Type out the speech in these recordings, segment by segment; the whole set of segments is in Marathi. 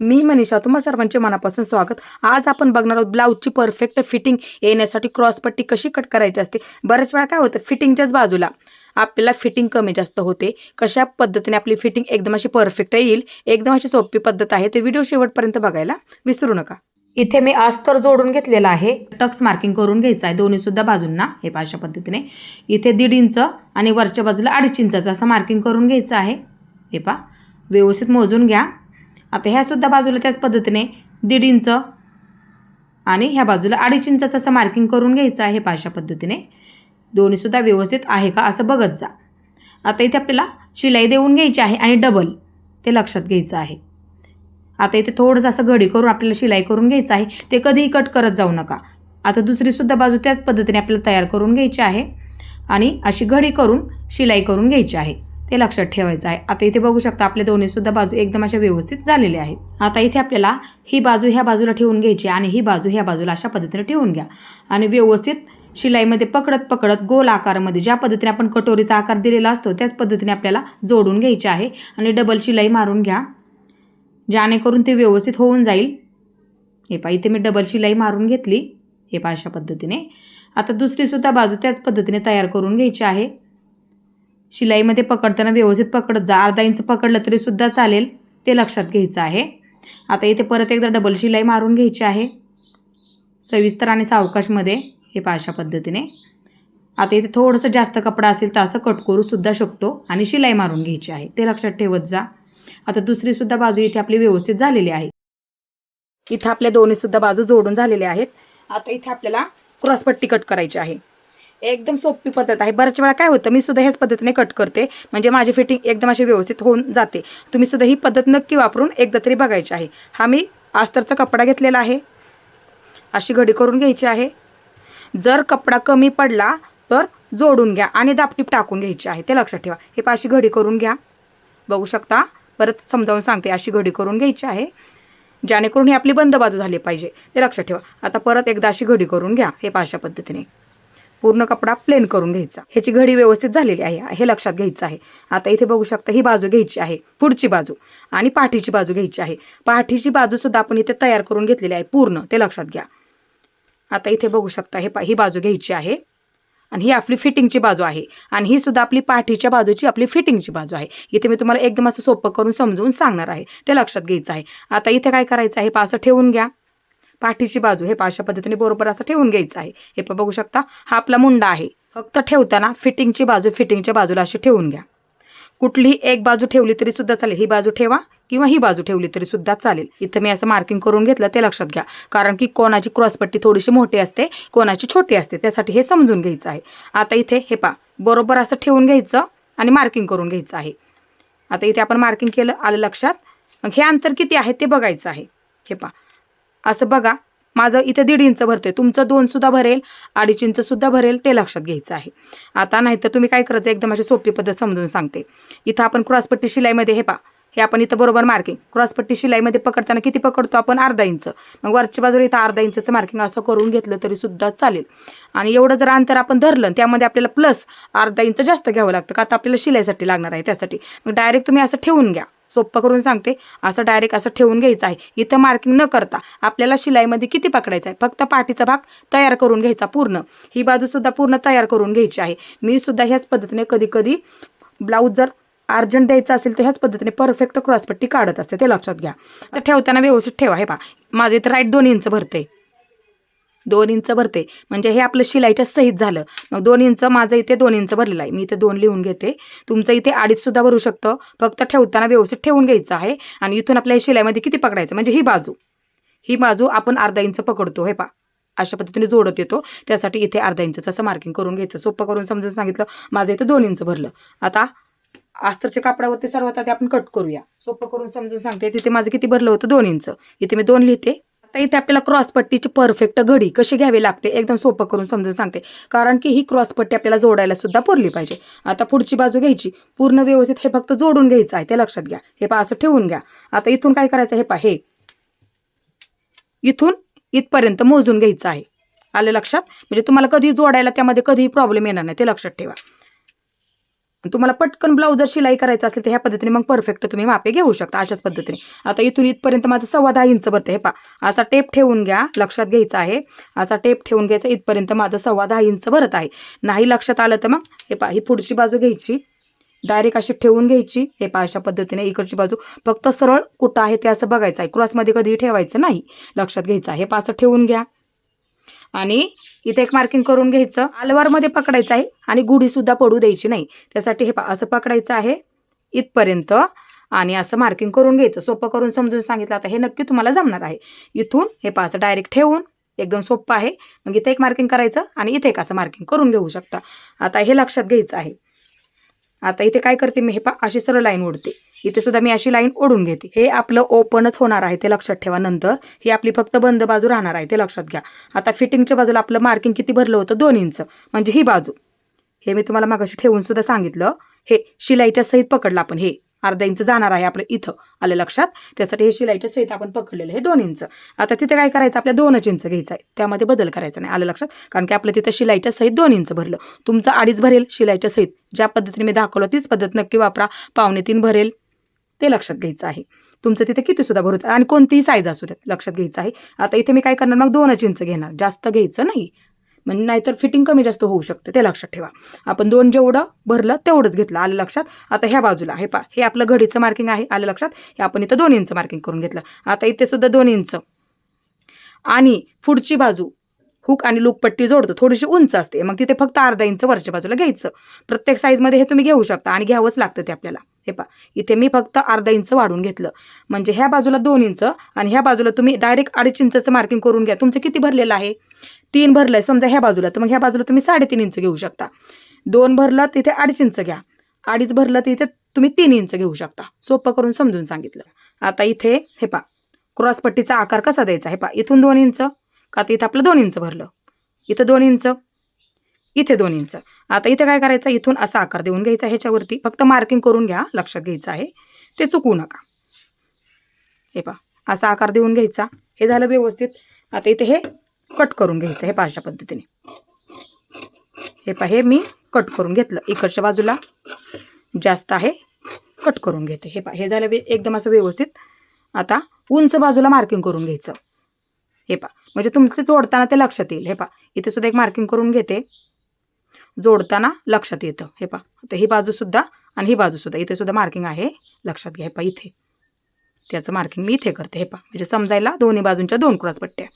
मी मनीषा तुम्हा सर्वांचे मनापासून स्वागत. आज आपण बघणार आहोत ब्लाऊजची परफेक्ट फिटिंग येण्यासाठी क्रॉसपट्टी कशी कट करायची असते. बऱ्याच वेळा काय होतं फिटिंगच्याच बाजूला आपल्याला फिटिंग कमी जास्त होते. कशा पद्धतीने आपली फिटिंग एकदम अशी परफेक्ट येईल एकदम अशी सोपी पद्धत आहे ते व्हिडिओ शेवटपर्यंत बघायला विसरू नका. इथे मी अस्तर जोडून घेतलेला आहे. टक्स मार्किंग करून घ्यायचं आहे दोन्ही सुद्धा बाजूंना. हे अशा पद्धतीने. इथे दीड इंच आणि वरच्या बाजूला अडीच इंचाचं असं मार्किंग करून घ्यायचं आहे. हे पहा. व्यवस्थित मोजून घ्या. आता ह्यासुद्धा बाजूला त्याच पद्धतीने दीड इंच आणि ह्या बाजूला अडीच इंचाचं असं मार्किंग करून घ्यायचं आहे पाशा पद्धतीने. दोन्हीसुद्धा व्यवस्थित आहे का असं बघत जा. आता इथे आपल्याला शिलाई देऊन घ्यायची आहे आणि डबल ते लक्षात घ्यायचं आहे. आता इथे थोडंसं असं घडी करून आपल्याला शिलाई करून घ्यायचं आहे. ते कधीही कट करत जाऊ नका. आता दुसरीसुद्धा बाजू त्याच पद्धतीने आपल्याला तयार करून घ्यायची आहे आणि अशी घडी करून शिलाई करून घ्यायची आहे. ते लक्षात ठेवायचं आहे. आता इथे बघू शकता आपल्या दोन्हीसुद्धा बाजू एकदम अशा व्यवस्थित झालेल्या आहेत. आता इथे आपल्याला ही बाजू ह्या बाजूला ठेवून घ्यायची आणि ही बाजू ह्या बाजूला अशा पद्धतीने ठेवून घ्या. आणि व्यवस्थित शिलाईमध्ये पकडत पकडत गोल आकारामध्ये ज्या पद्धतीने आपण कटोरीचा आकार दिलेला असतो त्याच पद्धतीने आपल्याला जोडून घ्यायची आहे. आणि डबल शिलाई मारून घ्या. जेणेकरून ते व्यवस्थित होऊन जाईल. हे पा इथे मी डबल शिलाई मारून घेतली. हे पा अशा पद्धतीने. आता दुसरीसुद्धा बाजू त्याच पद्धतीने तयार करून घ्यायची आहे. शिलाईमध्ये पकडताना व्यवस्थित पकडत जा. अर्धा इंच पकडलं तरी सुद्धा चालेल. ते लक्षात घ्यायचं आहे. आता इथे परत एकदा डबल शिलाई मारून घ्यायची आहे. सविस्तर आणि सावकाशमध्ये हे पाशा पद्धतीने. आता इथे थोडंसं जास्त कपडा असेल तर असं कट करू सुद्धा शकतो आणि शिलाई मारून घ्यायची आहे. ते लक्षात ठेवत जा. आता दुसरीसुद्धा बाजू इथे आपली व्यवस्थित झालेली आहे. इथं आपल्या दोन्हीसुद्धा बाजू जोडून झालेल्या आहेत. आता इथे आपल्याला क्रॉसपट्टी कट करायची आहे. एकदम सोपी पद्धत आहे. बऱ्याच वेळा काय होतं मी सुद्धा ह्याच पद्धतीने कट करते. म्हणजे माझी फिटिंग एकदम अशी व्यवस्थित होऊन जाते. तुम्ही सुद्धा ही पद्धत नक्की वापरून एकदा तरी बघायची आहे. हा मी आस्तरचा कपडा घेतलेला आहे. अशी घडी करून घ्यायची आहे. जर कपडा कमी पडला तर जोडून घ्या आणि दापटीप टाकून घ्यायची आहे. ते लक्षात ठेवा. हे पाशी घडी करून घ्या. बघू शकता परत समजावून सांगते अशी घडी करून घ्यायची आहे. जेणेकरून ही आपली बंद बाजू झाली पाहिजे. ते लक्षात ठेवा. आता परत एकदा अशी घडी करून घ्या. हे पाशा पद्धतीने. पूर्ण कपडा प्लेन करून घ्यायचा. ह्याची घडी व्यवस्थित झालेली आहे. हे लक्षात घ्यायचं आहे. आता इथे बघू शकता ही बाजू घ्यायची आहे. पुढची बाजू आणि पाठीची बाजू घ्यायची आहे. पाठीची बाजू सुद्धा आपण इथे तयार करून घेतलेली आहे. पूर्ण. ते लक्षात घ्या. आता इथे बघू शकता हे पा ही बाजू घ्यायची आहे. आणि ही आपली फिटिंगची बाजू आहे. आणि ही सुद्धा आपली पाठीच्या बाजूची आपली फिटिंगची बाजू आहे. इथे मी तुम्हाला एकदम असं सोपं करून समजवून सांगणार आहे. ते लक्षात घ्यायचं आहे. आता इथे काय करायचं आहे? पासं ठेवून घ्या. पाठीची बाजू हे पाशा पद्धतीने बरोबर असं ठेवून घ्यायचं आहे. हे पण बघू शकता हा आपला मुंडा आहे. फक्त ठेवताना फिटिंगची बाजू फिटिंगच्या बाजूला अशी ठेवून घ्या. कुठलीही एक बाजू ठेवली तरी सुद्धा चालेल. ही बाजू ठेवा किंवा ही बाजू ठेवली तरी सुद्धा चालेल. इथं मी असं मार्किंग करून घेतलं ते लक्षात घ्या. कारण की कोणाची क्रॉसपट्टी थोडीशी मोठी असते कोणाची छोटी असते त्यासाठी हे समजून घ्यायचं आहे. आता इथे हे पा बरोबर असं ठेवून घ्यायचं आणि मार्किंग करून घ्यायचं आहे. आता इथे आपण मार्किंग केलं आलं लक्षात. मग हे अंतर किती आहे ते बघायचं आहे. हे पा असं बघा माझं इथे दीड इंच भरते तुमचं दोन सुद्धा भरेल अडीच इंच सुद्धा भरेल ते लक्षात घ्यायचं आहे. आता नाहीतर तुम्ही काय करायचं? एकदम अशी सोपी पद्धत समजून सांगते. इथं आपण क्रॉसपट्टी शिलाईमध्ये हे पा हे आपण इथं बरोबर मार्किंग क्रॉसपट्टी शिलाईमध्ये पकडताना किती पकडतो आपण? अर्धा इंच. मग वरच्या बाजूला इथं अर्धा इंचचं मार्किंग असं करून घेतलं तरी सुद्धा चालेल. आणि एवढं जर अंतर आपण धरलं त्यामध्ये आपल्याला प्लस अर्धा इंच जास्त घ्यावं लागतं का आता आपल्याला शिलाईसाठी लागणार आहे त्यासाठी. मग डायरेक्ट तुम्ही असं ठेवून घ्या. सोप्पं करून सांगते. असं डायरेक्ट असं ठेवून घ्यायचं आहे. इथं मार्किंग न करता आपल्याला शिलाईमध्ये किती पकडायचं आहे? फक्त पाठीचा भाग तयार करून घ्यायचा पूर्ण. ही बाजूसुद्धा पूर्ण तयार करून घ्यायची आहे. मी सुद्धा ह्याच पद्धतीने कधी कधी ब्लाऊज जर अर्जंट द्यायचं असेल तर ह्याच पद्धतीने परफेक्ट क्रॉसपट्टी काढत असते. ते लक्षात घ्या. तर ठेवताना व्यवस्थित ठेवा. हे पा माझं इथं राईट दोन इंच भरते दोन इंच भरते. म्हणजे हे आपलं शिलाईच्या सहित झालं. मग दोन इंच माझं इथे दोन इंच भरलेलं आहे. मी इथे दोन लिहून घेते. तुमचं इथे अडीचसुद्धा भरू शकतं. फक्त ठेवताना व्यवस्थित ठेवून घ्यायचं आहे. आणि इथून आपल्या शिलाईमध्ये किती पकडायचं? म्हणजे ही बाजू. ही बाजू आपण अर्धा इंच पकडतो. हे पा अशा पद्धतीने जोडत येतो. त्यासाठी इथे अर्धा इंचचं असं मार्किंग करून घ्यायचं. सोपं करून समजून सांगितलं. माझं इथं दोन इंच भरलं. आता अस्तरच्या कापडावरती सर्वात आधी आपण कट करूया. सोपं करून समजून सांगते. तिथे माझं किती भरलं होतं? दोन इंच. इथे मी दोन लिहिते. आता इथे आपल्याला क्रॉसपट्टीची परफेक्ट घडी कशी घ्यावी लागते एकदम सोपं करून समजून सांगते. कारण की ही क्रॉसपट्टी आपल्याला जोडायला सुद्धा पुरली पाहिजे. आता पुढची बाजू घ्यायची. पूर्ण व्यवस्थित हे फक्त जोडून घ्यायचं आहे ते लक्षात घ्या. हे पा असं ठेवून घ्या. आता इथून काय करायचं हे पा हे. इथून इथपर्यंत मोजून घ्यायचं आहे. आलं लक्षात? म्हणजे तुम्हाला कधी जोडायला त्यामध्ये कधीही प्रॉब्लेम येणार नाही ते लक्षात ठेवा. तुम्हाला पटकन ब्लाऊज जर शिलाई करायचं असेल तर ह्या पद्धतीने मग परफेक्ट तुम्ही मापे घेऊ शकता अशाच पद्धतीने. आता इथून इथपर्यंत माझं सव्वा दहा इंच भरते हे पा असा टेप ठेवून घ्या लक्षात घ्यायचा आहे. असा टेप ठेवून घ्यायचा इथपर्यंत माझं सव्वा दहा इंच भरत आहे. नाही लक्षात आलं तर मग हे पा ही पुढची बाजू घ्यायची. डायरेक्ट अशी ठेवून घ्यायची. हे पा अशा पद्धतीने इकडची बाजू. फक्त सरळ कुठं आहे ते असं बघायचं आहे. क्रॉसमध्ये कधीही ठेवायचं नाही. लक्षात घ्यायचं आहे. हे पा असं ठेवून घ्या. आणि इथे एक मार्किंग करून घ्यायचं. अलवारमध्ये पकडायचं आहे आणि गुढीसुद्धा पडू द्यायची नाही. त्यासाठी हे असं पकडायचं आहे इथपर्यंत आणि असं मार्किंग करून घ्यायचं. सोपं करून समजून सांगितलं. आता हे नक्की तुम्हाला जमणार आहे. इथून हे पास असं डायरेक्ट ठेवून एकदम सोपं आहे. मग इथे एक मार्किंग करायचं आणि इथे एक असं मार्किंग करून घेऊ शकता. आता हे लक्षात घ्यायचं आहे. आता इथे काय करते मी? हे पा अशी सरळ लाईन ओढते. इथे सुद्धा मी अशी लाईन ओढून घेते. हे आपलं ओपनच होणार आहे ते लक्षात ठेवा नंतर. ही आपली फक्त बंद बाजू राहणार आहे ते लक्षात घ्या. आता फिटिंगच्या बाजूला आपलं मार्किंग किती भरलं होतं? दोन इंच म्हणजे ही बाजू. हे मी तुम्हाला मागाशी ठेवून सुद्धा सांगितलं. हे शिलाईच्या सहित पकडलं आपण. हे अर्धा इंच जाणार आहे आपलं इथं. आलं लक्षात? त्यासाठी हे शिलाईच्या सहित आपण पकडलेलं हे दोन इंच आता तिथे काय करायचं? आपल्या दोनच इंच घ्यायचं आहे. त्यामध्ये बदल करायचा नाही. आलं लक्षात? कारण की आपलं तिथं शिलाईच्या सहित दोन इंच भरलं. तुमचं अडीच भरेल शिलाईच्या सहित. ज्या पद्धतीने मी दाखवलं तीच पद्धत नक्की वापरा. पावणे तीन भरेल. ते लक्षात घ्यायचं आहे. तुमचं तिथे किती सुद्धा भरत आणि कोणतीही साईज असू द्यात लक्षात घ्यायचं आहे. आता इथे मी काय करणार? मग दोनच इंच घेणार. जास्त घ्यायचं नाही. म्हणजे नाहीतर फिटिंग कमी जास्त होऊ शकते. ते लक्षात ठेवा. आपण दोन जेवढं भरलं तेवढंच घेतलं. आलं लक्षात? आता ह्या बाजूला. हे पा हे आपलं घडीचं मार्किंग आहे. आलं लक्षात? हे आपण इथं दोन इंच मार्किंग करून घेतलं. आता इथे सुद्धा दोन इंच आणि पुढची बाजू हुक आणि लुकपट्टी जोडतो. थोडीशी उंच असते. मग तिथे फक्त अर्धा इंच वरच्या बाजूला घ्यायचं. प्रत्येक साईजमध्ये हे तुम्ही घेऊ शकता आणि घ्यावंच लागतं ते आपल्याला. हे पा इथे मी फक्त अर्धा इंच वाढून घेतलं. म्हणजे ह्या बाजूला दोन इंच आणि ह्या बाजूला तुम्ही डायरेक्ट अडीच इंचचं मार्किंग करून घ्या. तुमचं किती भरलेलं आहे? तीन भरलं आहे समजा ह्या बाजूला. तर मग ह्या बाजूला तुम्ही साडेतीन इंच घेऊ शकता. दोन भरलं तिथे अडीच इंच घ्या. अडीच भरलं तर इथे तुम्ही तीन इंच घेऊ शकता. सोपं करून समजून सांगितलं. आता इथे हे पा क्रॉसपट्टीचा आकार कसा द्यायचा? हे पा इथून दोन इंच का तर इथं आपलं दोन इंच भरलं. इथं दोन इंच. इथे दोन इंच आता इथे काय करायचं? इथून असा आकार देऊन घ्यायचा ह्याच्यावरती. फक्त मार्किंग करून घ्या. लक्षात घ्यायचं आहे. ते चुकवू नका. हे पा असा आकार देऊन घ्यायचा. हे झालं व्यवस्थित. आता इथे हे कट करून घ्यायचं हे पाचशा पद्धतीने. हे पा हे मी कट करून घेतलं. इकडच्या बाजूला जास्त आहे कट करून घेते. हे पा हे झालं एकदम असं व्यवस्थित. आता उंच बाजूला मार्किंग करून घ्यायचं. हे पा म्हणजे तुमचं जोडताना ते लक्षात येईल. हे पा इथे सुद्धा एक मार्किंग करून घेते. जोडताना लक्षात येतं. हे पा आता ही बाजूसुद्धा आणि ही बाजूसुद्धा इथे सुद्धा मार्किंग आहे. लक्षात घ्या. हे पा इथे. त्याचं मार्किंग मी इथे करते. हे पा म्हणजे समजायला दोन्ही बाजूंच्या दोन क्रॉस पट्ट्या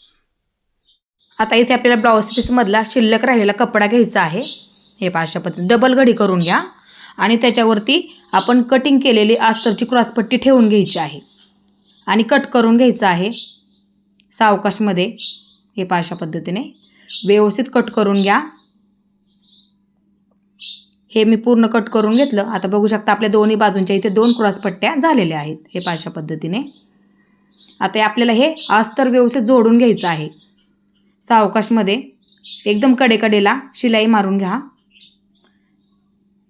आता इथे आपल्याला ब्लाऊज पीसमधला शिल्लक राहिलेला कपडा घ्यायचा आहे. हे पा अशा पद्धतीने डबल घडी करून घ्या. आणि त्याच्यावरती आपण कटिंग केलेली आस्तरची क्रॉसपट्टी ठेवून घ्यायची आहे. आणि कट करून घ्यायचं आहे. सावकाशमध्ये. हे पा अशा पद्धतीने. व्यवस्थित कट करून घ्या. हे मी पूर्ण कट करून घेतलं. आता बघू शकता आपल्या दोन्ही बाजूंच्या इथे दोन क्रॉसपट्ट्या झालेल्या आहेत हे पाशा पद्धतीने. आता हे आपल्याला हे अस्तर व्यवस्थित जोडून घ्यायचं आहे. सावकाशमध्ये एकदम कडेकडेला शिलाई मारून घ्या.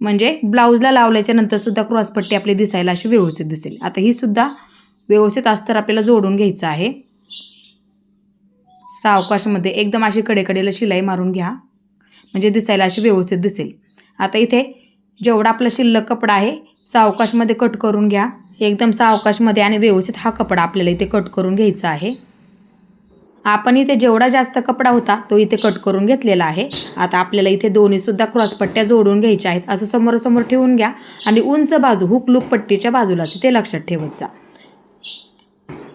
म्हणजे ब्लाऊजला लावल्याच्या नंतरसुद्धा क्रॉसपट्टी आपली दिसायला अशी व्यवस्थित दिसेल. आता ही सुद्धा व्यवस्थित अस्तर आपल्याला जोडून घ्यायचं आहे. सावकाशमध्ये एकदम अशी कडेकडेला शिलाई मारून घ्या. म्हणजे दिसायला अशी व्यवस्थित दिसेल. आता इथे जेवढा आपला शिल्लक कपडा आहे सावकाशमध्ये कट करून घ्या. एकदम सावकाशमध्ये आणि व्यवस्थित हा कपडा आपल्याला इथे कट करून घ्यायचा आहे. आपण इथे जेवढा जास्त कपडा होता तो इथे कट करून घेतलेला आहे. आता आपल्याला इथे दोन्हीसुद्धा क्रॉसपट्ट्या जोडून घ्यायच्या आहेत. असं समोरासमोर ठेवून घ्या आणि उंच बाजू हुक लूक पट्टीच्या बाजूलाच ते लक्षात ठेवत जा.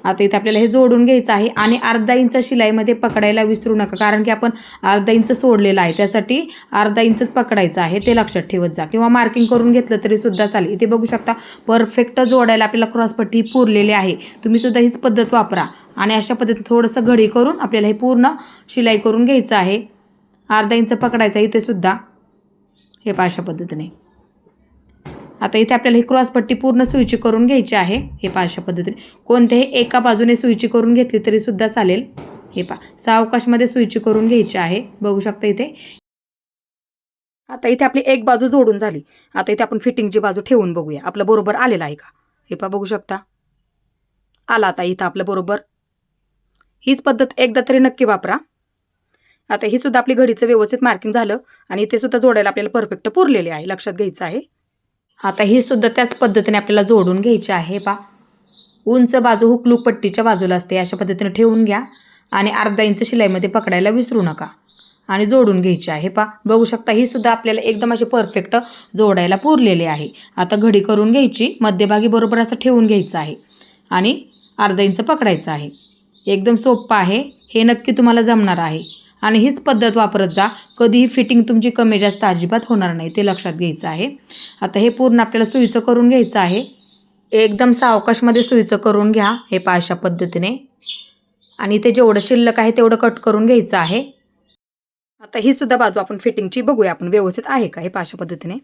आता इथे आपल्याला हे जोडून घ्यायचं आहे आणि अर्धा इंच शिलाईमध्ये पकडायला विसरू नका कारण की आपण अर्धा इंच सोडलेला आहे. त्यासाठी अर्धा इंचच पकडायचं आहे ते लक्षात ठेवत जा. किंवा मार्किंग करून घेतलं तरी सुद्धा चालेल. इथे बघू शकता परफेक्ट जोडायला आपल्याला क्रॉसपट्टी पुरलेली आहे. तुम्ही सुद्धा हीच पद्धत वापरा आणि अशा पद्धतीने थोडंसं घडी करून आपल्याला हे पूर्ण शिलाई करून घ्यायचं आहे. अर्धा इंच पकडायचं इथे सुद्धा. हे पहा अशा पद्धतीने. आता इथे आपल्याला ही क्रॉसपट्टी पूर्ण सुईची करून घ्यायची आहे. हे पहा अशा पद्धतीने. कोणत्याही एका बाजूने सुईची करून घेतली तरीसुद्धा चालेल. हे पहा. सावकाशमध्ये सुईची करून घ्यायची आहे. बघू शकता इथे. आता इथे आपली एक बाजू जोडून झाली. आता इथे आपण फिटिंगची बाजू ठेवून बघूया. आपलं बरोबर आलेलं आहे का? हे पहा बघू शकता. आला आता इथं आपलं बरोबर. हीच पद्धत एकदा तरी नक्की वापरा. आता ही सुद्धा आपली घडीचं व्यवस्थित मार्किंग झालं आणि इथे सुद्धा जोडायला आपल्याला परफेक्ट पुरलेले आहे. लक्षात घ्यायचं आहे. आता ही सुद्धा त्याच पद्धतीने आपल्याला जोडून घ्यायची आहे पा उंच बाजू हुकलूक पट्टीच्या बाजूला असते अशा पद्धतीने ठेवून घ्या. आणि अर्धा इंच शिलाईमध्ये पकडायला विसरू नका. आणि जोडून घ्यायची आहे पा बघू शकता ही सुद्धा आपल्याला एकदम अशी परफेक्ट जोडायला पुरलेली आहे. आता घडी करून घ्यायची मध्यभागी बरोबर असं ठेवून घ्यायचं आहे. आणि अर्धा इंच पकडायचं आहे. एकदम सोपं आहे. हे नक्की तुम्हाला जमणार आहे. आणि हीच पद्धत वापरत जा. कधीही फिटिंग तुमची कमी जास्त अजिबात होणार नाही ते लक्षात घ्यायचं आहे. आता हे पूर्ण आपल्याला सुईचं करून घ्यायचं आहे. एकदम सावकाशमध्ये सुईचं करून घ्या हे पा अशा पद्धतीने. आणि ते जेवढं शिल्लक आहे तेवढं कट करून घ्यायचं आहे. आता ही सुद्धा बाजू आपण फिटिंगची बघूया आपण व्यवस्थित आहे का हे पाशा पद्धतीने.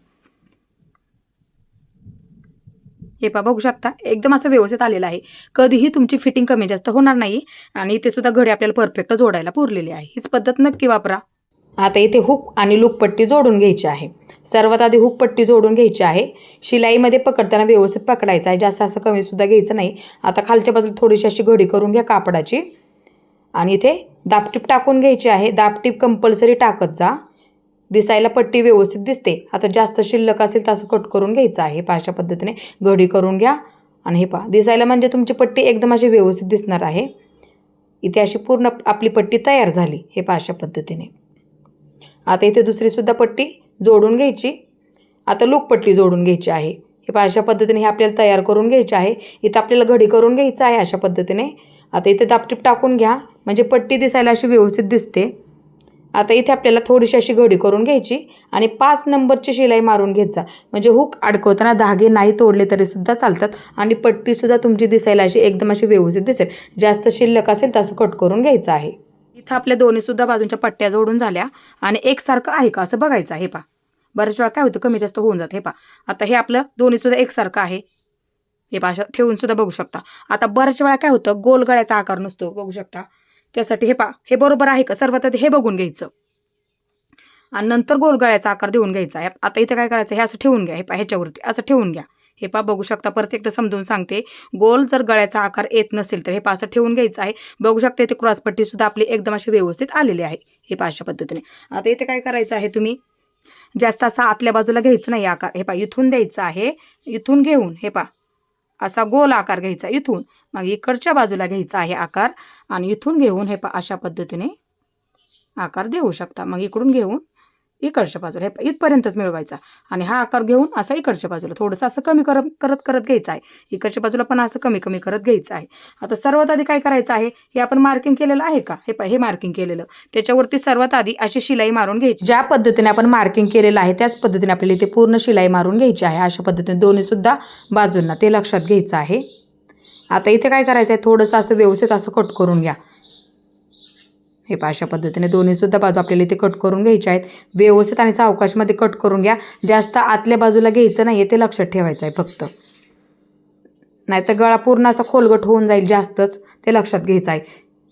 हे पा बघू शकता एकदम असं व्यवस्थित आलेलं आहे. कधीही तुमची फिटिंग कमी जास्त होणार नाही आणि इथे सुद्धा घडी आपल्याला परफेक्ट जोडायला पुरलेली आहे. हीच पद्धत नक्की वापरा. आता इथे हुक आणि लूकपट्टी जोडून घ्यायची आहे. सर्वात आधी हुकपट्टी जोडून घ्यायची आहे. शिलाईमध्ये पकडताना व्यवस्थित पकडायचं आहे. जास्त असं कमीसुद्धा घ्यायचं नाही. आता खालच्या बाजूला थोडीशी अशी घडी करून घ्या कापडाची. आणि इथे दापटीप टाकून घ्यायची आहे. दापटीप कंपल्सरी टाकत जा. दिसायला पट्टी व्यवस्थित दिसते. आता जास्त शिल्लक असेल तर असं कट करून घ्यायचं आहे. अशा पद्धतीने घडी करून घ्या. आणि हे पहा दिसायला म्हणजे तुमची पट्टी एकदम अशी व्यवस्थित दिसणार आहे. इथे अशी पूर्ण आपली पट्टी तयार झाली. हे पहा अशा पद्धतीने. आता इथे दुसरीसुद्धा पट्टी जोडून घ्यायची. आता लूकपट्टी जोडून घ्यायची आहे. हे पहा अशा पद्धतीने हे आपल्याला तयार करून घ्यायची आहे. इथं आपल्याला घडी करून घ्यायचं आहे अशा पद्धतीने. आता इथे दापटीप टाकून घ्या. म्हणजे पट्टी दिसायला अशी व्यवस्थित दिसते. आता इथे आपल्याला थोडीशी अशी घडी करून घ्यायची आणि पाच नंबरची शिलाई मारून घेत जा. म्हणजे हुक अडकवताना धागे नाही तोडले तरीसुद्धा चालतात आणि पट्टीसुद्धा तुमची दिसायला अशी एकदम अशी व्यवस्थित दिसेल. जास्त शिल्लक असेल तसं कट करून घ्यायचं आहे. इथं आपल्या दोन्हीसुद्धा बाजूंच्या पट्ट्या जोडून झाल्या आणि एकसारखं आहे का असं बघायचं आहे पा बऱ्याच वेळा काय होतं कमी जास्त होऊन जात हे पा आता हे आपलं दोन्हीसुद्धा एकसारखं आहे. हे पा अशा ठेवून सुद्धा बघू शकता. आता बऱ्याच वेळा काय होतं गोल गळ्याचा आकार नसतो बघू शकता. त्यासाठी हे पा हे बरोबर आहे का? सर्वात आधी हे बघून घ्यायचं. आणि नंतर गोल गळ्याचा आकार देऊन घ्यायचा. आहे आता इथे काय करायचं? हे असं ठेवून घ्या. हे पा ह्याच्यावरती असं ठेवून घ्या. हे पा बघू शकता परत एकदा समजून सांगते. गोल जर गळ्याचा आकार येत नसेल तर हे पा असं ठेवून घ्यायचं आहे. बघू शकता इथे क्रॉसपट्टी सुद्धा आपली एकदम अशी व्यवस्थित आलेली आहे. हे पा अशा पद्धतीने. आता इथे काय करायचं आहे तुम्ही? जास्त असा आतल्या बाजूला घ्यायचं नाही आकार. हे पा इथून द्यायचं आहे. इथून घेऊन हे पा असा गोल आकार घ्यायचा इथून. मग इकडच्या बाजूला घ्यायचा आहे आकार. आणि इथून घेऊन हे पा अशा पद्धतीने आकार देऊ शकता. मग इकडून घेऊन इकडच्या बाजूला हे इथपर्यंतच मिळवायचा. आणि हा आकार घेऊन असा इकडच्या बाजूला थोडंसं असं कमी करत करत करत घ्यायचं आहे. इकडच्या बाजूला पण असं कमी कमी करत घ्यायचं आहे. आता सर्वात आधी काय करायचं आहे? हे आपण मार्किंग केलेलं आहे का? हे हे मार्किंग केलेलं. त्याच्यावरती सर्वात आधी अशी शिलाई मारून घ्यायची. ज्या पद्धतीने आपण मार्किंग केलेलं आहे त्याच पद्धतीने आपल्याला इथे पूर्ण शिलाई मारून घ्यायची आहे. अशा पद्धतीने दोन्हीसुद्धा बाजूंना ते लक्षात घ्यायचं आहे. आता इथे काय करायचं आहे थोडंसं असं व्यवस्थित असं कट करून घ्या. हे पहा अशा पद्धतीने दोन्हीसुद्धा बाजू आपल्याला इथे कट करून घ्यायच्या आहेत. व्यवस्थित आणि सावकाशमध्ये कट करून घ्या. जास्त आतल्या बाजूला घ्यायचं नाही आहे ते लक्षात ठेवायचं आहे फक्त. नाहीतर गळा पूर्ण असा खोलगट होऊन जाईल जास्तच ते लक्षात घ्यायचं आहे.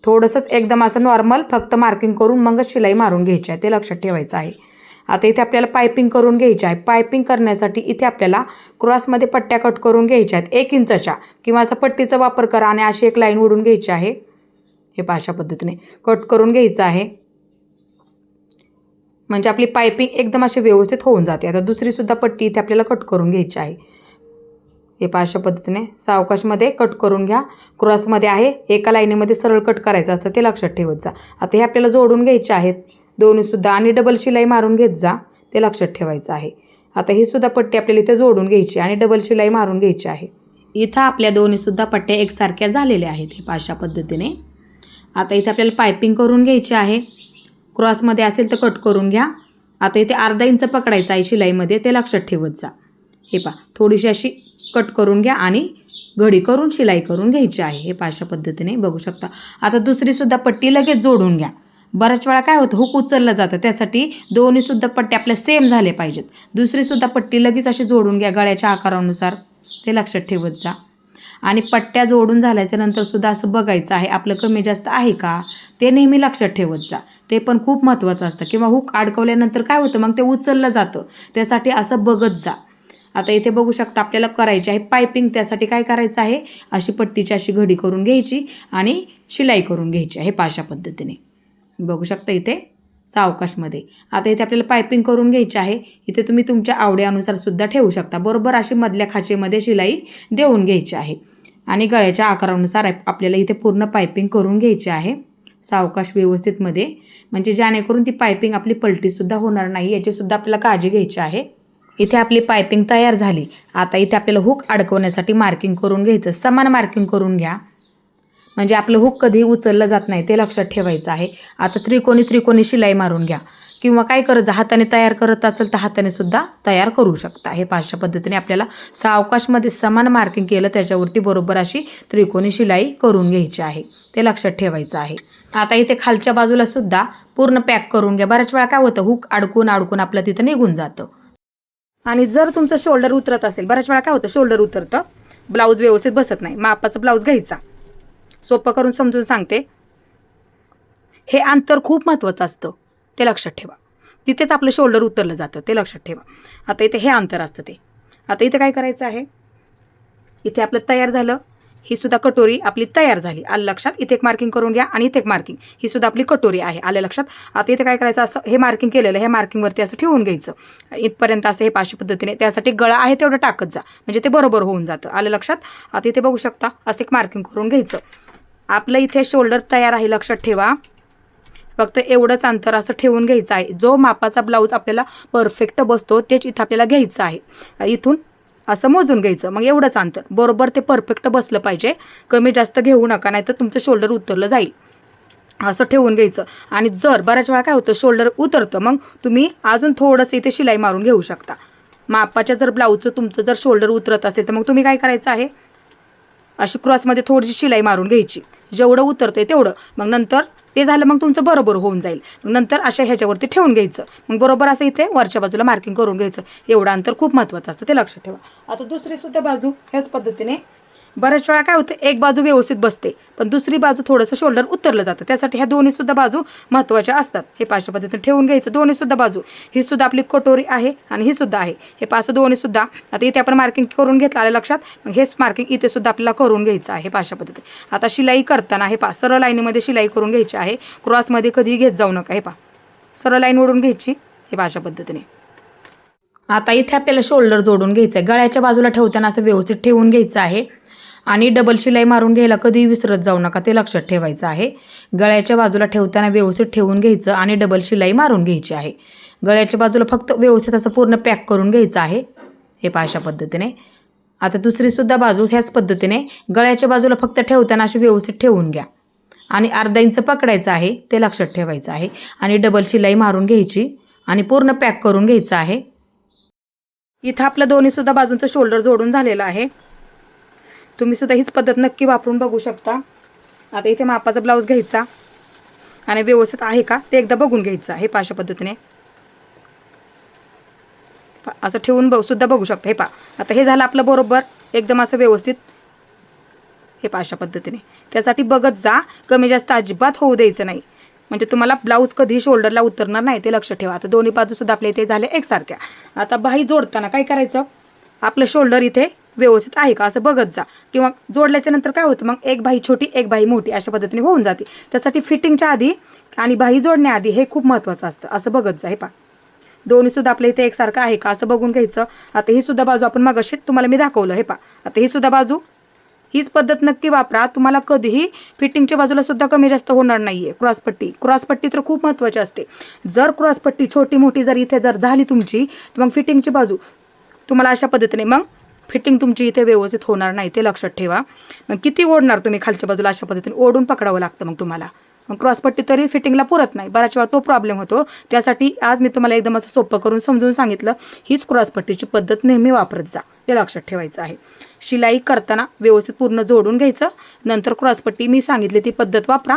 थोडंसंच एकदम असं नॉर्मल फक्त मार्किंग करून मगच शिलाई मारून घ्यायची आहे ते लक्षात ठेवायचं आहे. आता इथे आपल्याला पायपिंग करून घ्यायची आहे. पायपिंग करण्यासाठी इथे आपल्याला क्रॉसमध्ये पट्ट्या कट करून घ्यायच्या आहेत एक इंचच्या. किंवा असं पट्टीचा वापर करा आणि अशी एक लाईन उडून घ्यायची आहे. हे पहा अशा पद्धतीने. कट करून घ्यायचं आहे. म्हणजे आपली पायपिंग एकदम अशी व्यवस्थित होऊन जाते. आता दुसरीसुद्धा पट्टी इथे आपल्याला कट करून घ्यायची आहे. हे पहा अशा पद्धतीने. सावकाशमध्ये कट करून घ्या. क्रॉसमध्ये आहे. एका लाईनीमध्ये सरळ कट करायचं असतं ते लक्षात ठेवत जा. आता हे आपल्याला जोडून घ्यायचे आहेत. दोन्हीसुद्धा आणि डबल शिलाई मारून घेत जा. ते लक्षात ठेवायचं आहे. आता ही सुद्धा पट्टी आपल्याला इथे जोडून घ्यायची आणि डबल शिलाई मारून घ्यायची आहे. इथं आपल्या दोन्हीसुद्धा पट्ट्या एकसारख्या झालेल्या आहेत. हे पाशा अशा पद्धतीने. आता इथे आपल्याला पायपिंग करून घ्यायची आहे. क्रॉसमध्ये असेल तर कट करून घ्या. आता इथे अर्धा इंच पकडायचं आहे शिलाईमध्ये ते लक्षात ठेवत जा. हे पहा थोडीशी अशी कट करून घ्या आणि घडी करून शिलाई करून घ्यायची आहे. हे पाशा पद्धतीने बघू शकता. आता दुसरीसुद्धा पट्टी लगेच जोडून घ्या. बऱ्याच वेळा काय होतं हुक उचललं जातं. त्यासाठी दोन्हीसुद्धा पट्टी आपल्या सेम झाले पाहिजेत. दुसरीसुद्धा पट्टी लगेच अशी जोडून घ्या गळ्याच्या आकारानुसार. ते लक्षात ठेवत जा. आणि पट्ट्या जोडून झाल्याच्या नंतरसुद्धा असं बघायचं आहे आपलं कमी जास्त आहे का? ते नेहमी लक्षात ठेवत जा. ते पण खूप महत्त्वाचं असतं. किंवा हुक अडकवल्यानंतर काय होतं? मग ते उचललं जातं. त्यासाठी असं बघत जा. आता इथे बघू शकता आपल्याला करायची आहे पायपिंग त्यासाठी काय करायचं आहे? अशी पट्टीची अशी घडी करून घ्यायची आणि शिलाई करून घ्यायची आहे पाशा पद्धतीने. बघू शकता इथे सावकाशमध्ये. आता इथे आपल्याला पायपिंग करून घ्यायची आहे. इथे तुम्ही तुमच्या आवडीनुसार सुद्धा ठेवू शकता. बरोबर अशी मधल्या खाचेमध्ये शिलाई देऊन घ्यायची आहे. आणि गळ्याच्या आकारानुसार आपल्याला इथे पूर्ण पायपिंग करून घ्यायची आहे. सावकाश व्यवस्थितमध्ये म्हणजे जेणेकरून ती पायपिंग आपली पलटीसुद्धा होणार नाही याचीसुद्धा आपल्याला काळजी घ्यायची आहे. इथे आपली पायपिंग तयार झाली. आता इथे आपल्याला हुक अडकवण्यासाठी मार्किंग करून घ्यायचं. समान मार्किंग करून घ्या. म्हणजे आपलं हुक कधी उचललं जात नाही ते लक्षात ठेवायचं आहे. आता त्रिकोणी त्रिकोणी शिलाई मारून घ्या. किंवा काय करायचं हाताने तयार करत असेल तर हाताने सुद्धा तयार करू शकता. हे पाचशा पद्धतीने आपल्याला सावकाशमध्ये समान मार्किंग केलं त्याच्यावरती बरोबर अशी त्रिकोणी शिलाई करून घ्यायची आहे. ते लक्षात ठेवायचं आहे. आता इथे खालच्या बाजूला सुद्धा पूर्ण पॅक करून घ्या. बऱ्याच वेळा काय होतं हुक अडकून अडकून आपलं तिथं निघून जातं. आणि जर तुमचं शोल्डर उतरत असेल बऱ्याच वेळा काय होतं शोल्डर उतरतं ब्लाऊज व्यवस्थित बसत नाही. मापाचा ब्लाऊज घ्यायचा. सोपं करून समजून सांगते. हे अंतर खूप महत्त्वाचं असतं. ते लक्षात ठेवा. तिथेच आपलं शोल्डर उतरलं जातं. ते लक्षात ठेवा. आता इथे हे अंतर असतं ते. आता इथे काय करायचं आहे? इथे आपलं तयार झालं. ही सुद्धा कटोरी आपली तयार झाली. आलं लक्षात? इथे एक मार्किंग करून घ्या आणि इथे एक मार्किंग ही सुद्धा आपली कटोरी आहे. आलं लक्षात? आता इथे काय करायचं? असं हे मार्किंग केलेलं हे मार्किंगवरती असं ठेवून घ्यायचं. इथपर्यंत असं हे पाचशे पद्धतीने त्यासाठी गळा आहे तेवढं टाकत जा. म्हणजे ते बरोबर होऊन जातं. आलं लक्षात? आता इथे बघू शकता. असं एक मार्किंग करून घ्यायचं. आपलं इथे शोल्डर तयार आहे लक्षात ठेवा. फक्त एवढंच अंतर असं ठेवून घ्यायचं आहे. जो मापाचा ब्लाऊज आपल्याला परफेक्ट बसतो तेच इथं आपल्याला घ्यायचं आहे. इथून असं मोजून घ्यायचं. मग एवढंच अंतर. बरोबर ते परफेक्ट बसलं पाहिजे. कमी जास्त घेऊ नका नाही तर तुमचं शोल्डर उतरलं जाईल. असं ठेवून घ्यायचं. आणि जर बऱ्याच वेळा काय होतं शोल्डर उतरतं मग तुम्ही अजून थोडंसं इथे शिलाई मारून घेऊ शकता. मापाच्या जर ब्लाऊजचं तुमचं जर शोल्डर उतरत असेल तर मग तुम्ही काय करायचं आहे? अशी क्रॉसमध्ये थोडीशी शिलाई मारून घ्यायची. जेवढं उतरतंय तेवढं. मग नंतर ते झालं मग तुमचं बरोबर होऊन जाईल. मग नंतर अशा ह्याच्यावरती ठेवून घ्यायचं. मग बरोबर असं इथे वरच्या बाजूला मार्किंग करून घ्यायचं. एवढं अंतर खूप महत्त्वाचं असतं ते लक्षात ठेवा. आता दुसरी सुद्धा बाजू ह्याच पद्धतीने बऱ्याच वेळा काय होतं एक बाजू व्यवस्थित बसते पण दुसरी बाजू थोडंसं शोल्डर उतरलं जातं. त्यासाठी ह्या दोन्ही सुद्धा बाजू महत्त्वाच्या असतात. हे पाचशे पद्धतीने ठेवून घ्यायचं. दोन्ही सुद्धा बाजू. ही सुद्धा आपली कटोरी आहे आणि ही सुद्धा आहे. हे पाच दोन्ही सुद्धा. आता इथे आपण मार्किंग करून घेतलं आलं लक्षात. मग हेच मार्किंग इथे सुद्धा आपल्याला करून घ्यायचं आहे पाचशे पद्धती आता शिलाई करताना हे पा सरळ लाईनीमध्ये शिलाई करून घ्यायची आहे. क्रॉसमध्ये कधीही घेत जाऊ नका. हे पा सरळ लाईन ओढून घ्यायची. हे पाचशा पद्धतीने. आता इथे आपल्याला शोल्डर जोडून घ्यायचं आहे गळ्याच्या बाजूला ठेवताना असं व्यवस्थित ठेवून घ्यायचं आहे. आणि डबल शिलाई मारून घ्यायला कधीही विसरत जाऊ नका ते लक्षात ठेवायचं आहे. गळ्याच्या बाजूला ठेवताना व्यवस्थित ठेवून घ्यायचं आणि डबल शिलाई मारून घ्यायची आहे. गळ्याच्या बाजूला फक्त व्यवस्थित असं पूर्ण पॅक करून घ्यायचं आहे. हे पहा अशा पद्धतीने. आता दुसरीसुद्धा बाजू ह्याच पद्धतीने गळ्याच्या बाजूला फक्त ठेवताना अशी व्यवस्थित ठेवून घ्या. आणि अर्धा इंच पकडायचं आहे ते लक्षात ठेवायचं आहे. आणि डबल शिलाई मारून घ्यायची आणि पूर्ण पॅक करून घ्यायचं आहे. इथं आपलं दोन्हीसुद्धा बाजूंचं शोल्डर जोडून झालेलं आहे. तुम्ही सुद्धा हीच पद्धत नक्की वापरून बघू शकता. आता इथे मापाचा ब्लाऊज घ्यायचा. आणि व्यवस्थित आहे का? ते एकदा बघून घ्यायचं हे पाशा पद्धतीने. असं ठेवून बघ सुद्धा बघू शकता. हे पा आता हे झालं आपलं बरोबर. एकदम असं व्यवस्थित. हे पाशा पद्धतीने. त्यासाठी बघत जा कमी जास्त अजिबात होऊ द्यायचं नाही. म्हणजे तुम्हाला ब्लाऊज कधी शोल्डरला उतरणार नाही ते लक्ष ठेवा. आता दोन्ही बाजूसुद्धा आपल्या इथे झाले एकसारख्या. आता बाही जोडताना काय करायचं? आपलं शोल्डर इथे व्यवस्थित आहे का? असं बघत जा. किंवा जोडल्याच्या नंतर काय होतं? मग एक बाही छोटी एक बाही मोठी अशा पद्धतीने होऊन जाते. त्यासाठी फिटिंगच्या आधी आणि बाही जोडण्याआधी हे खूप महत्त्वाचं असतं. असं बघत जा हे पा दोन्ही सुद्धा आपल्या इथे एकसारखं आहे का? असं बघून घ्यायचं. आता ही सुद्धा बाजू आपण मग तुम्हाला मी दाखवलं हे पा आता ही सुद्धा बाजू. हीच पद्धत नक्की वापरा. तुम्हाला कधीही फिटिंगच्या बाजूला सुद्धा कमी जास्त होणार नाही आहे क्रॉसपट्टी. क्रॉसपट्टी तर खूप महत्त्वाची असते. जर क्रॉसपट्टी छोटी मोठी जर इथे जर झाली तुमची तर मग फिटिंगची बाजू तुम्हाला अशा पद्धतीने मग फिटिंग तुमची इथे व्यवस्थित होणार नाही ते लक्षात ठेवा. मग किती ओढणार तुम्ही खालच्या बाजूला अशा पद्धतीने? ओढून पकडावं लागतं मग तुम्हाला. मग क्रॉसपट्टी तरी फिटिंगला पुरत नाही. बऱ्याच वेळा तो प्रॉब्लेम होतो. त्यासाठी आज मी तुम्हाला एकदम असं सोपं करून समजून सांगितलं हीच क्रॉसपट्टीची पद्धत नेहमी वापरत जा. ते लक्षात ठेवायचं आहे. शिलाई करताना व्यवस्थित पूर्ण जोडून घ्यायचं. नंतर क्रॉसपट्टी मी सांगितली ती पद्धत वापरा.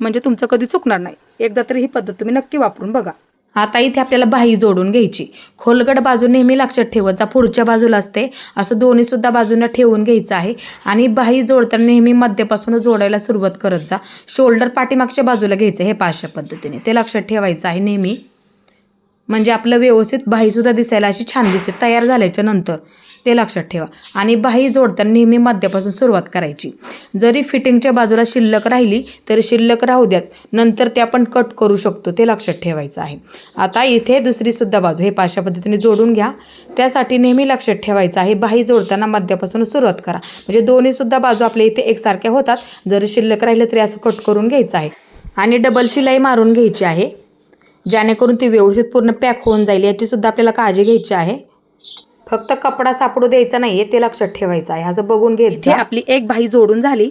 म्हणजे तुमचं कधी चुकणार नाही. एकदा तरी ही पद्धत तुम्ही नक्की वापरून बघा. आता इथे आपल्याला बाही जोडून घ्यायची. खोलगट बाजू नेहमी लक्षात ठेवत जा पुढच्या बाजूला असते. असं दोन्हीसुद्धा बाजूंना ठेवून घ्यायचं आहे. आणि बाही जोडताना नेहमी मध्यपासून जोडायला सुरुवात करत जा. शोल्डर पाठीमागच्या बाजूला घ्यायचं हे पाचशा पद्धतीने. ते लक्षात ठेवायचं आहे नेहमी. म्हणजे आपलं व्यवस्थित बाहीसुद्धा दिसायला अशी छान दिसते तयार झाल्याच्यानंतर. ते लक्षात ठेवा. आणि बाही जोडताना नेहमी मध्यापासून सुरुवात करायची. जरी फिटिंगच्या बाजूला शिल्लक राहिली तरी शिल्लक राहू द्यात. नंतर ते आपण कट करू शकतो ते लक्षात ठेवायचं आहे. आता इथे दुसरीसुद्धा बाजू हे पाशा पद्धतीने जोडून घ्या. त्यासाठी नेहमी लक्षात ठेवायचं आहे बाही जोडताना मध्यापासून सुरुवात करा. म्हणजे दोन्हीसुद्धा बाजू आपल्या इथे एकसारख्या होतात. जरी शिल्लक राहिले तरी असं कट करून घ्यायचं आहे. आणि डबल शिलाई मारून घ्यायची आहे. जेणेकरून ती व्यवस्थित पूर्ण पॅक होऊन जाईल याचीसुद्धा आपल्याला काळजी घ्यायची आहे. फक्त कपडा सापडू द्यायचा नाहीये ते लक्षात ठेवायचं आहे. असं बघून घ्यायचं. आपली एक बाही जोडून झाली.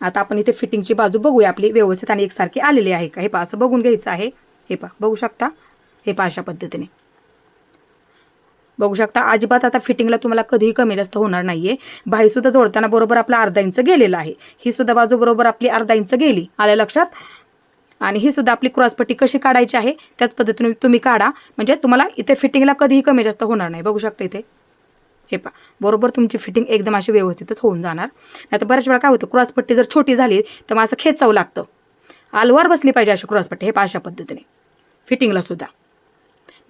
आता आपण इथे फिटिंगची बाजू बघूया. आपली व्यवस्थित आणि एकसारखी आलेली आहे का? हे पा असं बघून घ्यायचं आहे. हे पा बघू शकता? हे पा अशा पद्धतीने. बघू शकता अजिबात आता फिटिंगला तुम्हाला कधीही कमी जास्त होणार नाहीये. भाई सुद्धा जोडताना बरोबर आपला अर्धा इंच गेलेला आहे. ही सुद्धा बाजू बरोबर आपली अर्धा इंच गेली. आल्या लक्षात? आणि ही सुद्धा आपली क्रॉसपट्टी कशी काढायची आहे त्याच पद्धतीने तुम्ही काढा. म्हणजे तुम्हाला इथे फिटिंगला कधीही कमी जास्त होणार नाही. बघू शकता इथे. हे पा बरोबर तुमची फिटिंग एकदम अशी व्यवस्थितच होऊन जाणार. नाही तर बऱ्याच वेळा काय होतं क्रॉसपट्टी जर छोटी झाली तर मग असं खेचावं लागतं. आलवार बसली पाहिजे अशी क्रॉसपट्टी हे पा अशा पद्धतीने. फिटिंगला सुद्धा.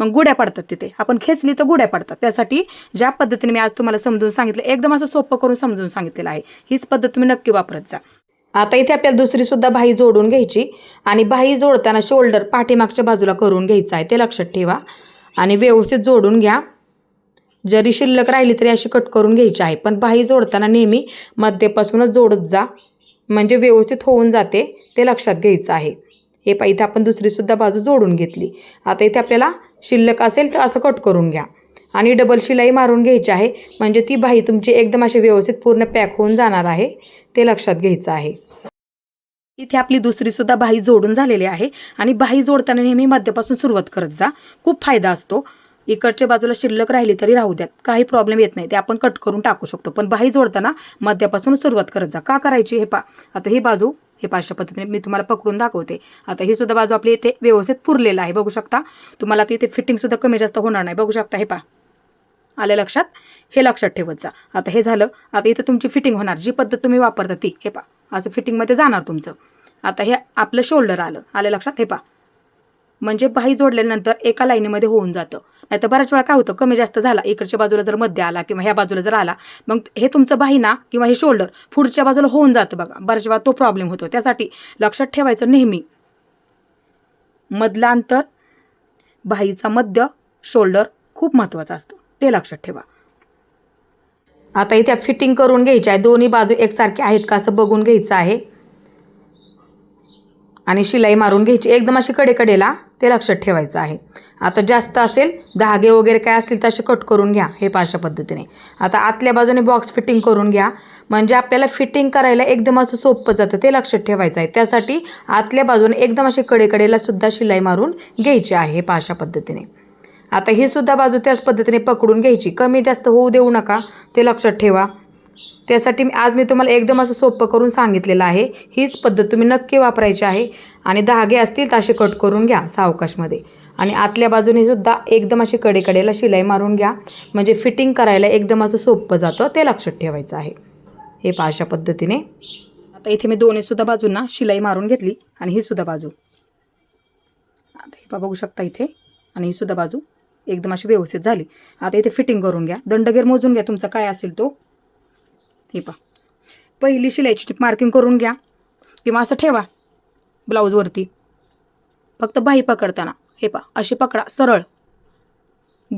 मग गुड्या पडतात तिथे. आपण खेचली तर गुड्या पडतात. त्यासाठी ज्या पद्धतीने मी आज तुम्हाला समजून सांगितलं एकदम असं सोपं करून समजून सांगितलेलं आहे. हीच पद्धत तुम्ही नक्की वापरत जा. आता इथे आपल्याला दुसरी सुद्धा बाही जोडून घ्यायची. आणि बाही जोडताना शोल्डर पाठीमागच्या बाजूला करून घ्यायचं आहे ते लक्षात ठेवा. आणि व्यवस्थित जोडून घ्या. जरी शिल्लक राहिली तरी अशी कट करून घ्यायची आहे पण बाही जोडताना नेहमी मध्यपासूनच जोडत जा. म्हणजे व्यवस्थित होऊन जाते ते लक्षात घ्यायचं आहे. हे पा इथे आपण दुसरीसुद्धा बाजू जोडून घेतली. आता इथे आपल्याला शिल्लक असेल तर असं कट करून घ्या. आणि डबल शिलाई मारून घ्यायची आहे. म्हणजे ती बाही तुमची एकदम अशी व्यवस्थित पूर्ण पॅक होऊन जाणार आहे. ते लक्षात घ्यायचं आहे. इथे आपली दुसरीसुद्धा बाही जोडून झालेली आहे. आणि बाही जोडताना नेहमी मध्यापासून सुरुवात करत जा. खूप फायदा असतो. इकडच्या बाजूला शिल्लक राहिली तरी राहू द्यात. काही प्रॉब्लेम येत नाही. ते आपण कट करून टाकू शकतो. पण बाही जोडताना मध्यापासून सुरुवात करत जा. का करायची हे पा? आता ही बाजू हे पाचशा पद्धतीने मी तुम्हाला पकडून दाखवते. आता ही सुद्धा बाजू आपली इथे व्यवस्थित पुरलेलं आहे. बघू शकता. तुम्हाला आता इथे फिटिंगसुद्धा कमी जास्त होणार नाही. बघू शकता हे पा. आल्या लक्षात? हे लक्षात ठेवत जा. आता हे झालं आता इथं तुमची फिटिंग होणार. जी पद्धत तुम्ही वापरता ती हे पा असं फिटिंगमध्ये जाणार तुमचं. आता हे आपलं शोल्डर आलं. आलं लक्षात? हे पा म्हणजे बाही जोडल्यानंतर एका लाईनीमध्ये होऊन जातं. नाही तर बऱ्याच वेळा काय होतं? कमी जास्त झाला. इकडच्या बाजूला जर मध्य आला किंवा ह्या बाजूला जर आला मग हे तुमचं बाही ना किंवा हे शोल्डर पुढच्या बाजूला होऊन जातं बघा. बऱ्याच वेळा तो प्रॉब्लेम होतो. त्यासाठी लक्षात ठेवायचं नेहमी. मधलं अंतर बाहीचा मध्य शोल्डर खूप महत्त्वाचं असतं. ते लक्षात ठेवा. आता इथे फिटिंग करून घ्यायची आहे. दोन्ही बाजू एकसारखे आहेत का असं बघून घ्यायचं आहे. आणि शिलाई मारून घ्यायची. एकदम अशी कडेकडेला ते लक्षात ठेवायचं आहे. आता जास्त असेल धागे वगैरे काय असतील तर असे कट करून घ्या हे पाशा पद्धतीने. आता आतल्या बाजूने बॉक्स फिटिंग करून घ्या. म्हणजे आपल्याला फिटिंग करायला एकदम असं सोपं जातं ते लक्षात ठेवायचं आहे. त्यासाठी आतल्या बाजूने एकदम अशी कडेकडेला सुद्धा शिलाई मारून घ्यायची आहे हे पाशा पद्धतीने. आता ही सुद्धा बाजू त्याच पद्धतीने पकडून घ्यायची. कमी जास्त होऊ देऊ नका. ते लक्षात ठेवा. त्यासाठी आज मी तुम्हाला एकदम असं सोपं करून सांगितलेलं आहे. हीच पद्धत तुम्ही नक्की वापरायची आहे. आणि धागे असतील तर असे कट करून घ्या सावकाशमध्ये. आणि आतल्या बाजूने सुद्धा एकदम अशी कडेकडेला शिलाई मारून घ्या. म्हणजे फिटिंग करायला एकदम असं सोपं जातं ते लक्षात ठेवायचं आहे. हे पहा अशा पद्धतीने. आता इथे मी दोन्ही सुद्धा बाजूंना शिलाई मारून घेतली आणि ही सुद्धा बाजू. आता हे बघू शकता इथे. आणि ही सुद्धा बाजू. एकदम अशी व्यवस्थित झाली. आता इथे फिटिंग करून घ्या. दंडगेर मोजून घ्या तुमचा काय असेल तो. हे पहा. पहिली शिलाईची टिप मार्किंग करून घ्या. किंवा असं ठेवा. ब्लाऊजवरती फक्त बाही पकडताना. हे पहा. अशी पकडा. सरळ.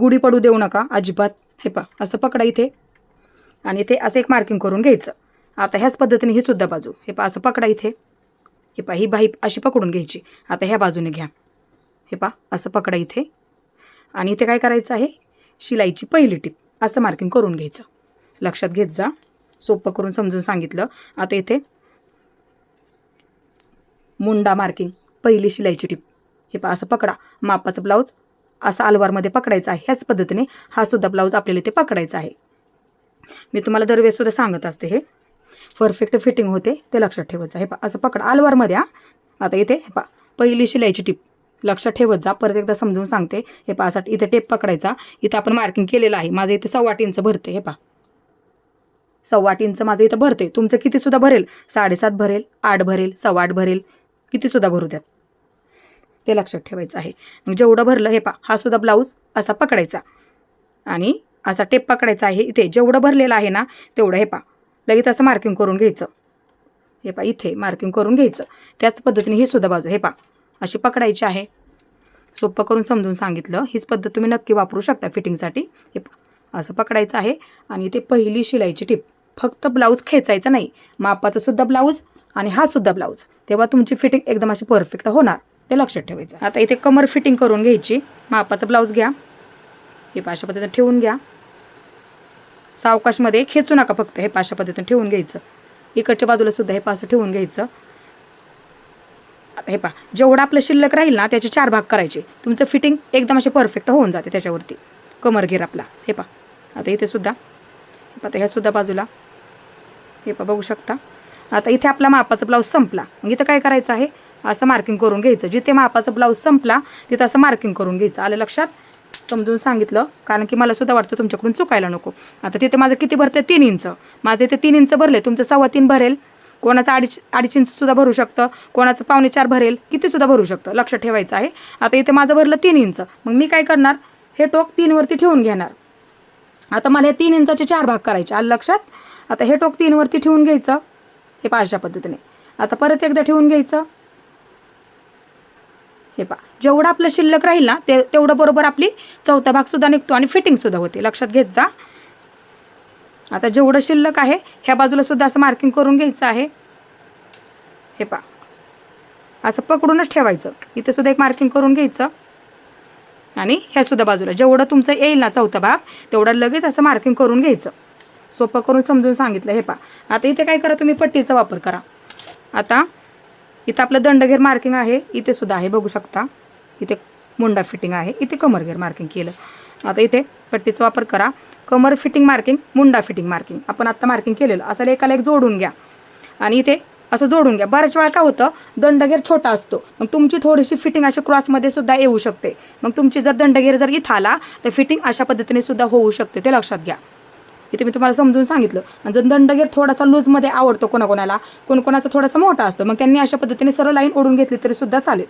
गुढी पडू देऊ नका. अजिबात. हे पहा. असं पकडा इथे. आणि इथे असं एक मार्किंग करून घ्यायचं. आता ह्याच पद्धतीने ही सुद्धा बाजू. हे पहा. असं पकडा इथे. हे पहा. ही बाही अशी पकडून घ्यायची. आता ह्या बाजूने घ्या. हे पहा. असं पकडा इथे. आणि इथे काय करायचं आहे? शिलाईची पहिली टीप. असं मार्किंग करून घ्यायचं. लक्षात घेत जा. सोपं करून समजून सांगितलं. आता इथे मुंडा मार्किंग पहिली शिलाईची टीप. हे पा असं पकडा. मापाचं ब्लाऊज असं अलवारमध्ये पकडायचं आहे. ह्याच पद्धतीने हा सुद्धा ब्लाऊज आपल्याला इथे पकडायचा आहे. मी तुम्हाला दरवेळेस सुद्धा सांगत असते हे. परफेक्ट फिटिंग होते. ते लक्षात ठेवायचं हे पा असं पकडा. अलवारमध्ये हा. आता इथे हे पा पहिली शिलाईची टीप. लक्षात ठेवत जा. परत एकदा समजून सांगते. हे पा असा इथे टेप पकडायचा. इथं आपण मार्किंग केलेलं आहे. माझं इथे सव्वा इंच भरते हे पा सव्वा इंच माझं इथं भरते तुमचं किती सुद्धा भरेल? साडेसात भरेल आठ भरेल सव्वा आठ भरेल. किती सुद्धा भरू द्यात? ते लक्षात ठेवायचं आहे. मग जेवढं भरलं हे पा हा सुद्धा ब्लाऊज असा पकडायचा. आणि असा टेप पकडायचा आहे. इथे जेवढं भरलेलं आहे ना तेवढं हे पा लगेच असं मार्किंग करून घ्यायचं. हे पा इथे मार्किंग करून घ्यायचं. त्याच पद्धतीने ही सुद्धा बाजू हे पा अशी पकडायची आहे. सोपं करून समजून सांगितलं. हीच पद्धत तुम्ही नक्की वापरू शकता फिटिंगसाठी. हे असं पकडायचं आहे. आणि ते पहिली शिलाईची टिप. फक्त ब्लाऊज खेचायचं नाही. मापाचं सुद्धा ब्लाऊज आणि हा सुद्धा ब्लाऊज. तेव्हा तुमची फिटिंग एकदम अशी परफेक्ट होणार. ते लक्षात ठेवायचं. आता इथे कमर फिटिंग करून घ्यायची. मापाचा ब्लाऊज घ्या. हे पाशा पद्धतीने ठेवून घ्या. सावकाशमध्ये खेचू नका फक्त. हे पाशा पद्धतीने ठेवून घ्यायचं. इकडच्या बाजूला सुद्धा हे पासं ठेवून घ्यायचं. हे पहा जेवढं आपलं शिल्लक राहील ना त्याचे चार भाग करायचे. तुमचं फिटिंग एकदम असे परफेक्ट होऊन जाते त्याच्यावरती. कमर घेर आपला. हे पहा. आता इथे सुद्धा. आता ह्यासुद्धा बाजूला. हे पहा बघू शकता. आता इथे आपला मापाचा ब्लाऊज संपला. मग इथं काय करायचं आहे? असं मार्किंग करून घ्यायचं. जिथे मापाचा ब्लाऊज संपला तिथं असं मार्किंग करून घ्यायचं. आलं लक्षात? समजून सांगितलं. कारण की मला सुद्धा वाटतं तुमच्याकडून चुकायला नको. आता तिथे माझं किती भरते तीन इंच. माझं इथे तीन इंच भरले तुमचं सव्वा तीन भरेल. कोणाचं अडीच अडीच इंचसुद्धा भरू शकतं कोणाचं पावणे चार भरेल कितीसुद्धा भरू शकतं लक्ष ठेवायचं आहे. आता इथे माझं भरलं तीन इंच. मग मी काय करणार? हे टोक तीनवरती ठेवून घेणार. आता मला हे तीन इंचाचे चार भाग करायचे आलं लक्षात? आता हे टोक तीनवरती ठेवून घ्यायचं हे पहा अशा पद्धतीने. आता परत एकदा ठेवून घ्यायचं. हे पहा जेवढं आपलं शिल्लक राहील ना ते तेवढं बरोबर आपली चौथा भागसुद्धा निघतो आणि फिटिंगसुद्धा होते. लक्षात घेत जा. आता जेवढं शिल्लक आहे ह्या बाजूला सुद्धा असं मार्किंग करून घ्यायचं आहे. हे पहा. असं पकडूनच ठेवायचं. इथे सुद्धा एक मार्किंग करून घ्यायचं. आणि ह्या सुद्धा बाजूला. जेवढं तुमचं येईल ना चौथा भाग तेवढं लगेच असं मार्किंग करून घ्यायचं. सोपं करून समजून सांगितलं. हे पहा. आता इथे काय करा तुम्ही? पट्टीचा वापर करा. आता इथं आपलं दंडघेर मार्किंग आहे. इथे सुद्धा आहे बघू शकता. इथे मुंडा फिटिंग आहे. इथे कमरघेर मार्किंग केलं. आता इथे पट्टीचा वापर करा. कमर फिटिंग मार्किंग मुंडा फिटिंग मार्किंग आपण आत्ता मार्किंग केलेलं. असं एकाला एक जोडून घ्या. आणि इथे असं जोडून घ्या. बऱ्याच वेळा काय होतं? दंडगेर छोटा असतो. मग तुमची थोडीशी फिटिंग अशी क्रॉसमध्ये सुद्धा येऊ शकते. मग तुमची जर दंडगेर जर इथं आला तर फिटिंग अशा पद्धतीने सुद्धा होऊ शकते. ते लक्षात घ्या. इथे मी तुम्हाला समजून सांगितलं. आणि जर दंडगेर थोडासा लूजमध्ये आवडतो कोणाकोणाला कोणाचा थोडासा मोठा असतो मग त्यांनी अशा पद्धतीने सरळ लाईन ओढून घेतली तरी सुद्धा चालेल.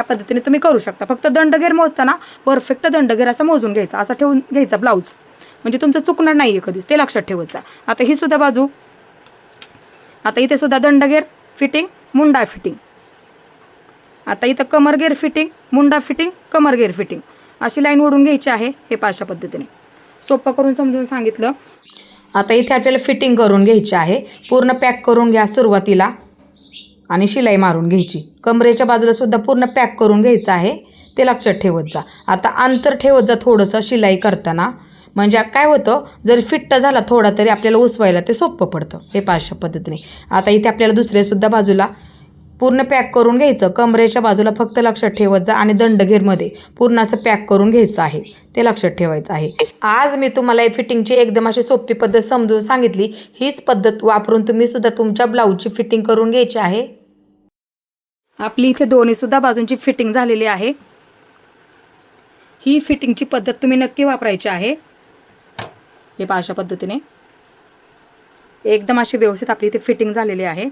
ह्या पद्धतीने तुम्ही करू शकता. फक्त दंडगेर मोजताना परफेक्ट दंडगेर असं मोजून घ्यायचा. असा ठेवून घ्यायचा ब्लाऊज म्हणजे तुमचं चुकणार नाही आहे कधीच. ते लक्षात ठेवायचं. आता ही सुद्धा बाजू. आता इथे सुद्धा दंडगेर फिटिंग मुंडा फिटिंग आता इथं कमरगेर फिटिंग मुंडा फिटिंग कमरगेर फिटिंग अशी लाईन ओढून घ्यायची आहे हे पाचशा पद्धतीने. सोपं करून समजून सांगितलं. आता इथे आपल्याला फिटिंग करून घ्यायची आहे. पूर्ण पॅक करून घ्या सुरुवातीला. आणि शिलाई मारून घ्यायची. कमरेच्या बाजूला सुद्धा पूर्ण पॅक करून घ्यायचं आहे. ते लक्षात ठेवत जा. आता अंतर ठेवत जा थोडंसं शिलाई करताना. म्हणजे काय होतं जर फिट्ट झाला थोडा तरी आपल्याला उसवायला ते सोपं पडतं. हे पाचशा पद्धतीने. आता इथे आपल्याला दुसऱ्यासुद्धा बाजूला पूर्ण पॅक करून घ्यायचं. कमरेच्या बाजूला फक्त लक्षात ठेवत जा आणि दंडघेरमध्ये पूर्ण असं पॅक करून घ्यायचं आहे. ते लक्षात ठेवायचं आहे. आज मी तुम्हाला फिटिंगची एकदम अशी सोपी पद्धत समजून सांगितली. हीच पद्धत वापरून तुम्ही सुद्धा तुमच्या ब्लाऊजची फिटिंग करून घ्यायची आहे. आपली इथे दोन्ही सुद्धा बाजूंची फिटिंग झालेली आहे. ही फिटिंगची पद्धत तुम्ही नक्की वापरायची आहे. हे पहा अशा पद्धतीने. एकदम अशी व्यवस्थित आपली इथे फिटिंग झालेली आहे.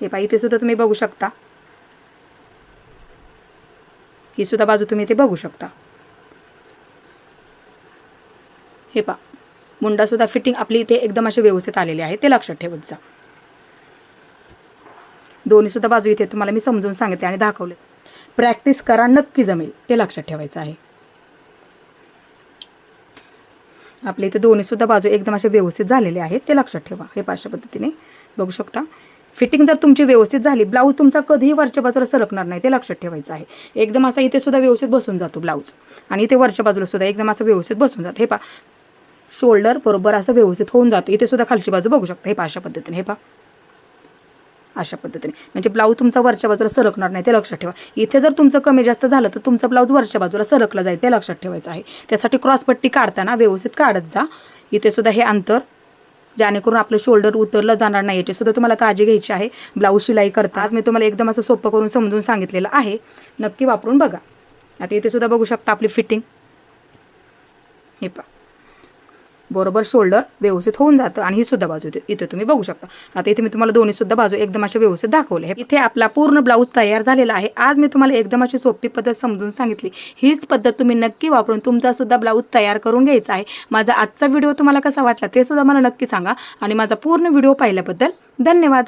हे पहा इथे सुद्धा तुम्ही बघू शकता. ही सुद्धा बाजू तुम्ही इथे बघू शकता. हे पहा मुंडा सुद्धा फिटिंग आपली इथे एकदम अशी व्यवस्थित आलेली आहे. ते लक्षात ठेवत जा. दोन्हीसुद्धा बाजू इथे तुम्हाला मी समजून सांगितले आणि दाखवले. प्रॅक्टिस करा नक्की जमेल. ते लक्षात ठेवायचं आहे. आपल्या इथे दोन्हीसुद्धा बाजू एकदम असे व्यवस्थित झालेले आहेत ते लक्षात ठेवा. हे पाचशा पद्धतीने बघू शकता. फिटिंग जर तुमची व्यवस्थित झाली ब्लाऊज तुमचा कधीही वरच्या बाजूला सरकणार नाही ते लक्षात ठेवायचं आहे. एकदम असा इथे सुद्धा व्यवस्थित बसून जातो ब्लाऊज आणि इथे वरच्या बाजूला सुद्धा एकदम असं व्यवस्थित बसून जातं. हे पा शोल्डर बरोबर असं व्यवस्थित होऊन जातं. इथे सुद्धा खालची बाजू बघू शकता. हे पाशा पद्धतीने. हे पा अशा पद्धतीने. म्हणजे ब्लाऊज तुमचा वरच्या बाजूला सरकणार नाही ते लक्षात ठेवा. इथे जर तुमचं कमी जास्त झालं तर तुमचं ब्लाऊज वरच्या बाजूला सरकलं जाईल ते लक्षात ठेवायचं आहे. त्यासाठी क्रॉसपट्टी काढताना व्यवस्थित काढत जा. इथे सुद्धा हे अंतर जेणेकरून आपलं शोल्डर उतरलं जाणार नाही. याची सुद्धा तुम्हाला काळजी घ्यायची आहे. ब्लाऊज शिलाई करता. आज मी तुम्हाला एकदम असं सोपं करून समजून सांगितलेलं आहे. नक्की वापरून बघा. आता इथे सुद्धा बघू शकता आपली फिटिंग हे पा बरोबर शोल्डर व्यवस्थित होऊन जातं आणि ही सुद्धा बाजू इथे- इथे तुम्ही बघू शकता. आता इथे मी तुम्हाला दोन्ही सुद्धा बाजू एकदम अशा व्यवस्थित दाखवले आहे इथे आपला पूर्ण ब्लाऊज तयार झालेला आहे. आज मी तुम्हाला एकदम अशी सोपी पद्धत समजून सांगितली. हीच पद्धत तुम्ही नक्की वापरून तुमचा सुद्धा ब्लाऊज तयार करून घ्यायचा आहे. माझा आजचा व्हिडिओ तुम्हाला कसा वाटला ते सुद्धा मला नक्की सांगा. आणि माझा पूर्ण व्हिडिओ पाहिल्याबद्दल धन्यवाद.